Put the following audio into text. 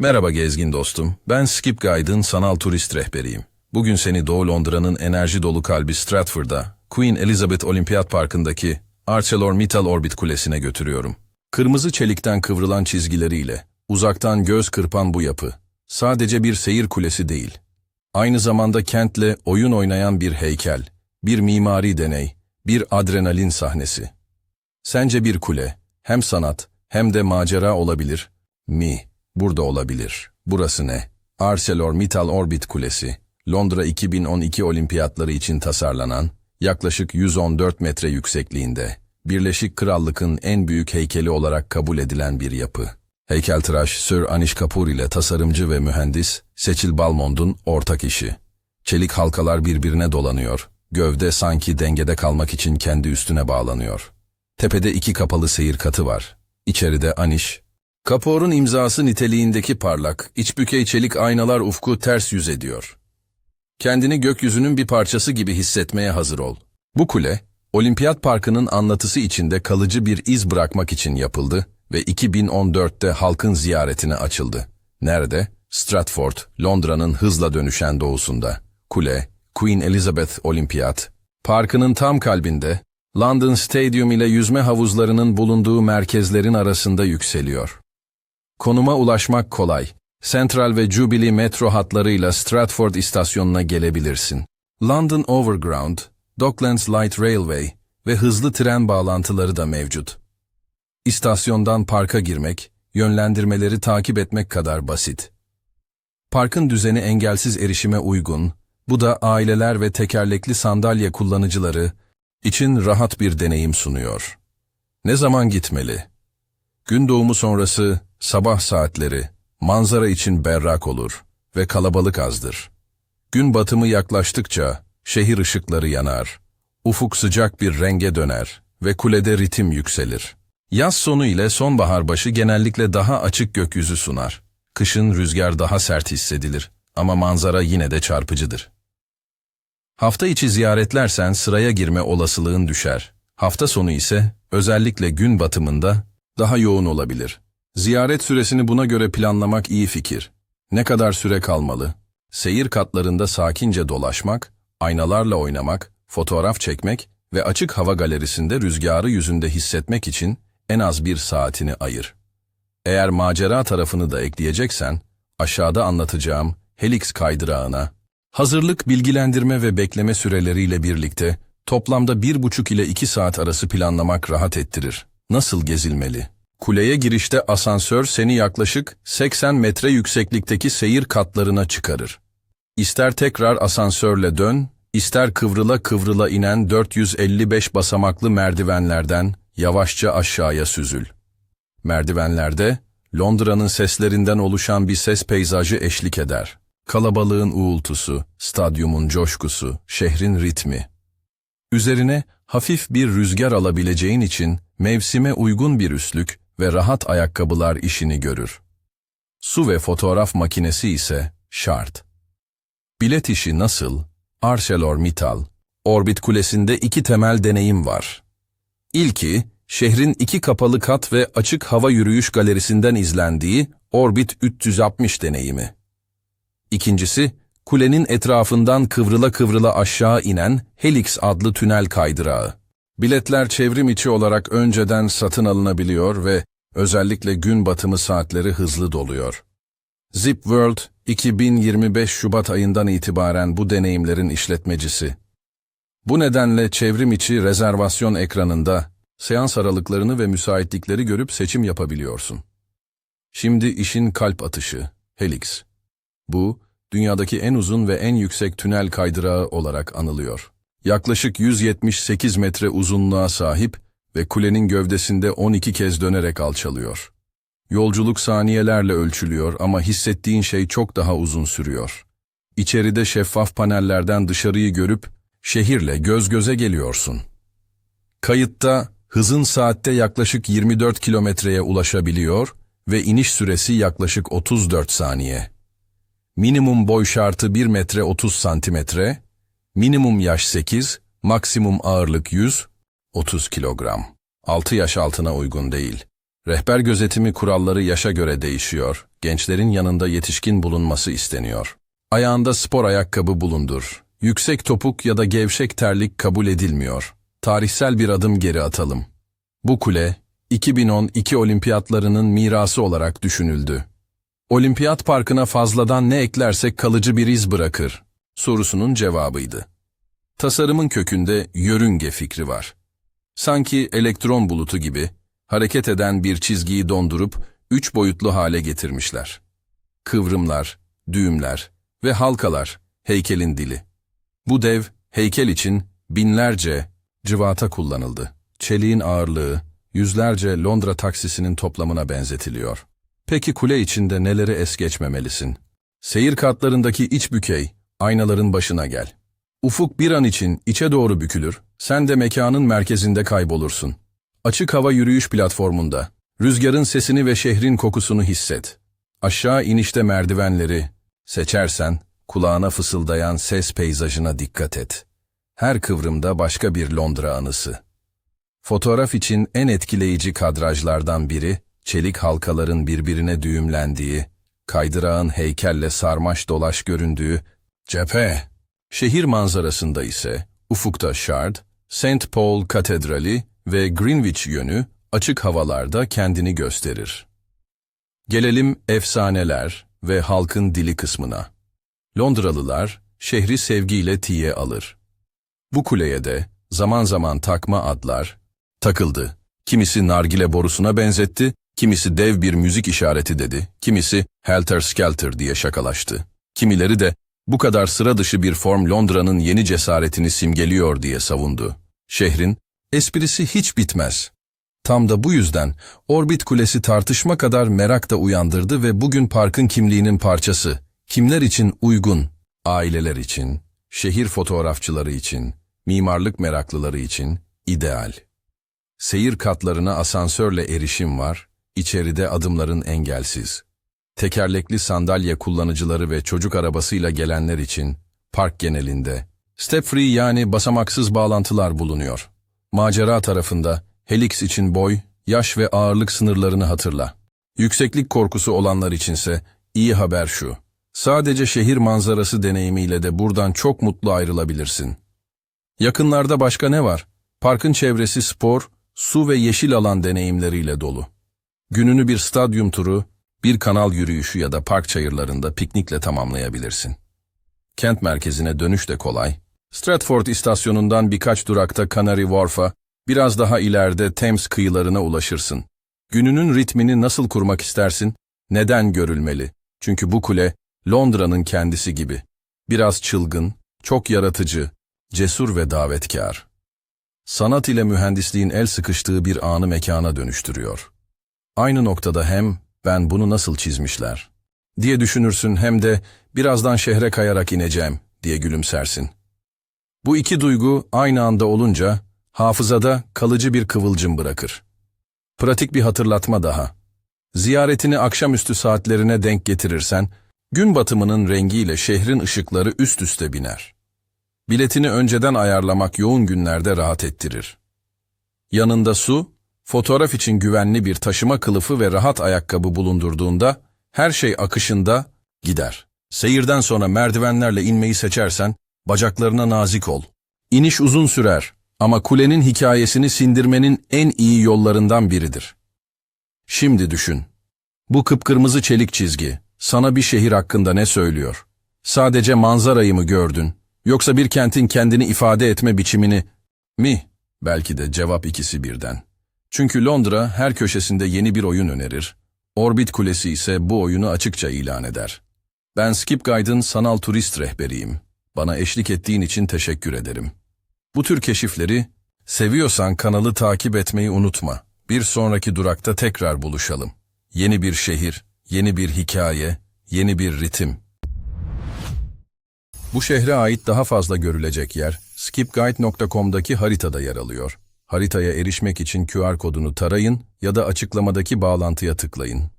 Merhaba gezgin dostum. Ben Skip Guide'ın sanal turist rehberiyim. Bugün seni Doğu Londra'nın enerji dolu kalbi Stratford'da, Queen Elizabeth Olimpiyat Parkı'ndaki ArcelorMittal Orbit Kulesi'ne götürüyorum. Kırmızı çelikten kıvrılan çizgileriyle, uzaktan göz kırpan bu yapı, sadece bir seyir kulesi değil. Aynı zamanda kentle oyun oynayan bir heykel, bir mimari deney, bir adrenalin sahnesi. Sence bir kule, hem sanat, hem de macera olabilir mi? Burada olabilir. Burası ne? ArcelorMittal Orbit Kulesi, Londra 2012 olimpiyatları için tasarlanan, yaklaşık 114 metre yüksekliğinde, Birleşik Krallık'ın en büyük heykeli olarak kabul edilen bir yapı. Heykeltıraş Sir Anish Kapoor ile tasarımcı ve mühendis Seçil Balmond'un ortak işi. Çelik halkalar birbirine dolanıyor, gövde sanki dengede kalmak için kendi üstüne bağlanıyor. Tepede iki kapalı seyir katı var. İçeride Anish, Kapoor'un imzası niteliğindeki parlak, iç bükey çelik aynalar ufku ters yüz ediyor. Kendini gökyüzünün bir parçası gibi hissetmeye hazır ol. Bu kule, Olimpiyat Parkı'nın anlatısı içinde kalıcı bir iz bırakmak için yapıldı ve 2014'te halkın ziyaretine açıldı. Nerede? Stratford, Londra'nın hızla dönüşen doğusunda. Kule, Queen Elizabeth Olimpiyat. Parkının tam kalbinde, London Stadium ile yüzme havuzlarının bulunduğu merkezlerin arasında yükseliyor. Konuma ulaşmak kolay. Central ve Jubilee metro hatlarıyla Stratford istasyonuna gelebilirsin. London Overground, Docklands Light Railway ve hızlı tren bağlantıları da mevcut. İstasyondan parka girmek, yönlendirmeleri takip etmek kadar basit. Parkın düzeni engelsiz erişime uygun, bu da aileler ve tekerlekli sandalye kullanıcıları için rahat bir deneyim sunuyor. Ne zaman gitmeli? Gün doğumu sonrası, sabah saatleri, manzara için berrak olur ve kalabalık azdır. Gün batımı yaklaştıkça şehir ışıkları yanar, ufuk sıcak bir renge döner ve kulede ritim yükselir. Yaz sonu ile sonbahar başı genellikle daha açık gökyüzü sunar. Kışın rüzgar daha sert hissedilir ama manzara yine de çarpıcıdır. Hafta içi ziyaretlersen sıraya girme olasılığın düşer. Hafta sonu ise özellikle gün batımında daha yoğun olabilir. Ziyaret süresini buna göre planlamak iyi fikir. Ne kadar süre kalmalı? Seyir katlarında sakince dolaşmak, aynalarla oynamak, fotoğraf çekmek ve açık hava galerisinde rüzgarı yüzünde hissetmek için en az bir saatini ayır. Eğer macera tarafını da ekleyeceksen, aşağıda anlatacağım Helix kaydırağına, hazırlık, bilgilendirme ve bekleme süreleriyle birlikte toplamda bir buçuk ile iki saat arası planlamak rahat ettirir. Nasıl gezilmeli? Kuleye girişte asansör seni yaklaşık 80 metre yükseklikteki seyir katlarına çıkarır. İster tekrar asansörle dön, ister kıvrıla kıvrıla inen 455 basamaklı merdivenlerden yavaşça aşağıya süzül. Merdivenlerde, Londra'nın seslerinden oluşan bir ses peyzajı eşlik eder. Kalabalığın uğultusu, stadyumun coşkusu, şehrin ritmi. Üzerine hafif bir rüzgar alabileceğin için mevsime uygun bir üstlük ve rahat ayakkabılar işini görür. Su ve fotoğraf makinesi ise şart. Bilet işi nasıl? ArcelorMittal, Orbit Kulesi'nde iki temel deneyim var. İlki, şehrin iki kapalı kat ve açık hava yürüyüş galerisinden izlendiği Orbit 360 deneyimi. İkincisi, kulenin etrafından kıvrıla kıvrıla aşağı inen Helix adlı tünel kaydırağı. Biletler çevrim içi olarak önceden satın alınabiliyor ve özellikle gün batımı saatleri hızlı doluyor. Zip World, 2025 Şubat ayından itibaren bu deneyimlerin işletmecisi. Bu nedenle çevrim içi rezervasyon ekranında seans aralıklarını ve müsaitlikleri görüp seçim yapabiliyorsun. Şimdi işin kalp atışı, Helix. Bu, dünyadaki en uzun ve en yüksek tünel kaydırağı olarak anılıyor. Yaklaşık 178 metre uzunluğa sahip ve kulenin gövdesinde 12 kez dönerek alçalıyor. Yolculuk saniyelerle ölçülüyor ama hissettiğin şey çok daha uzun sürüyor. İçeride şeffaf panellerden dışarıyı görüp şehirle göz göze geliyorsun. Kayıtta hızın saatte yaklaşık 24 kilometreye ulaşabiliyor ve iniş süresi yaklaşık 34 saniye. Minimum boy şartı 1 metre 30 santimetre, minimum yaş 8, maksimum ağırlık 100, 30 kilogram. 6 yaş altına uygun değil. Rehber gözetimi kuralları yaşa göre değişiyor. Gençlerin yanında yetişkin bulunması isteniyor. Ayağında spor ayakkabı bulundur. Yüksek topuk ya da gevşek terlik kabul edilmiyor. Tarihsel bir adım geri atalım. Bu kule, 2012 olimpiyatlarının mirası olarak düşünüldü. Olimpiyat parkına fazladan ne eklersek kalıcı bir iz bırakır sorusunun cevabıydı. Tasarımın kökünde yörünge fikri var. Sanki elektron bulutu gibi hareket eden bir çizgiyi dondurup üç boyutlu hale getirmişler. Kıvrımlar, düğümler ve halkalar heykelin dili. Bu dev heykel için binlerce cıvata kullanıldı. Çeliğin ağırlığı yüzlerce Londra taksisinin toplamına benzetiliyor. Peki kule içinde neleri es geçmemelisin? Seyir katlarındaki iç bükey, aynaların başına gel. Ufuk bir an için içe doğru bükülür, sen de mekanın merkezinde kaybolursun. Açık hava yürüyüş platformunda, rüzgarın sesini ve şehrin kokusunu hisset. Aşağı inişte merdivenleri, seçersen kulağına fısıldayan ses peyzajına dikkat et. Her kıvrımda başka bir Londra anısı. Fotoğraf için en etkileyici kadrajlardan biri, çelik halkaların birbirine düğümlendiği, kaydırağın heykelle sarmaş dolaş göründüğü cephe. Şehir manzarasında ise ufukta Shard, St. Paul Katedrali ve Greenwich yönü açık havalarda kendini gösterir. Gelelim efsaneler ve halkın dili kısmına. Londralılar şehri sevgiyle tiye alır. Bu kuleye de zaman zaman takma adlar takıldı. Kimisi nargile borusuna benzetti, kimisi dev bir müzik işareti dedi, kimisi helter skelter diye şakalaştı. Kimileri de bu kadar sıra dışı bir form Londra'nın yeni cesaretini simgeliyor diye savundu. Şehrin esprisi hiç bitmez. Tam da bu yüzden Orbit Kulesi tartışma kadar merak da uyandırdı ve bugün parkın kimliğinin parçası. Kimler için uygun? Aileler için, şehir fotoğrafçıları için, mimarlık meraklıları için ideal. Seyir katlarına asansörle erişim var, içeride adımların engelsiz. Tekerlekli sandalye kullanıcıları ve çocuk arabasıyla gelenler için park genelinde step free yani basamaksız bağlantılar bulunuyor. Macera tarafında Helix için boy, yaş ve ağırlık sınırlarını hatırla. Yükseklik korkusu olanlar içinse iyi haber şu. Sadece şehir manzarası deneyimiyle de buradan çok mutlu ayrılabilirsin. Yakınlarda başka ne var? Parkın çevresi spor, su ve yeşil alan deneyimleriyle dolu. Gününü bir stadyum turu, bir kanal yürüyüşü ya da park çayırlarında piknikle tamamlayabilirsin. Kent merkezine dönüş de kolay. Stratford istasyonundan birkaç durakta Canary Wharf'a, biraz daha ileride Thames kıyılarına ulaşırsın. Gününün ritmini nasıl kurmak istersin? Neden görülmeli? Çünkü bu kule Londra'nın kendisi gibi. Biraz çılgın, çok yaratıcı, cesur ve davetkar. Sanat ile mühendisliğin el sıkıştığı bir anı mekana dönüştürüyor. Aynı noktada hem ben bunu nasıl çizmişler diye düşünürsün hem de birazdan şehre kayarak ineceğim diye gülümsersin. Bu iki duygu aynı anda olunca hafızada kalıcı bir kıvılcım bırakır. Pratik bir hatırlatma daha. Ziyaretini akşamüstü saatlerine denk getirirsen, gün batımının rengiyle şehrin ışıkları üst üste biner. Biletini önceden ayarlamak yoğun günlerde rahat ettirir. Yanında su, fotoğraf için güvenli bir taşıma kılıfı ve rahat ayakkabı bulundurduğunda, her şey akışında gider. Seyirden sonra merdivenlerle inmeyi seçersen, bacaklarına nazik ol. İniş uzun sürer ama kulenin hikayesini sindirmenin en iyi yollarından biridir. Şimdi düşün. Bu kıpkırmızı çelik çizgi, sana bir şehir hakkında ne söylüyor? Sadece manzarayı mı gördün? Yoksa bir kentin kendini ifade etme biçimini mi? Belki de cevap ikisi birden. Çünkü Londra her köşesinde yeni bir oyun önerir. Orbit Kulesi ise bu oyunu açıkça ilan eder. Ben Skip Guide'ın sanal turist rehberiyim. Bana eşlik ettiğin için teşekkür ederim. Bu tür keşifleri seviyorsan kanalı takip etmeyi unutma. Bir sonraki durakta tekrar buluşalım. Yeni bir şehir, yeni bir hikaye, yeni bir ritim. Bu şehre ait daha fazla görülecek yer, skipguide.com'daki haritada yer alıyor. Haritaya erişmek için QR kodunu tarayın ya da açıklamadaki bağlantıya tıklayın.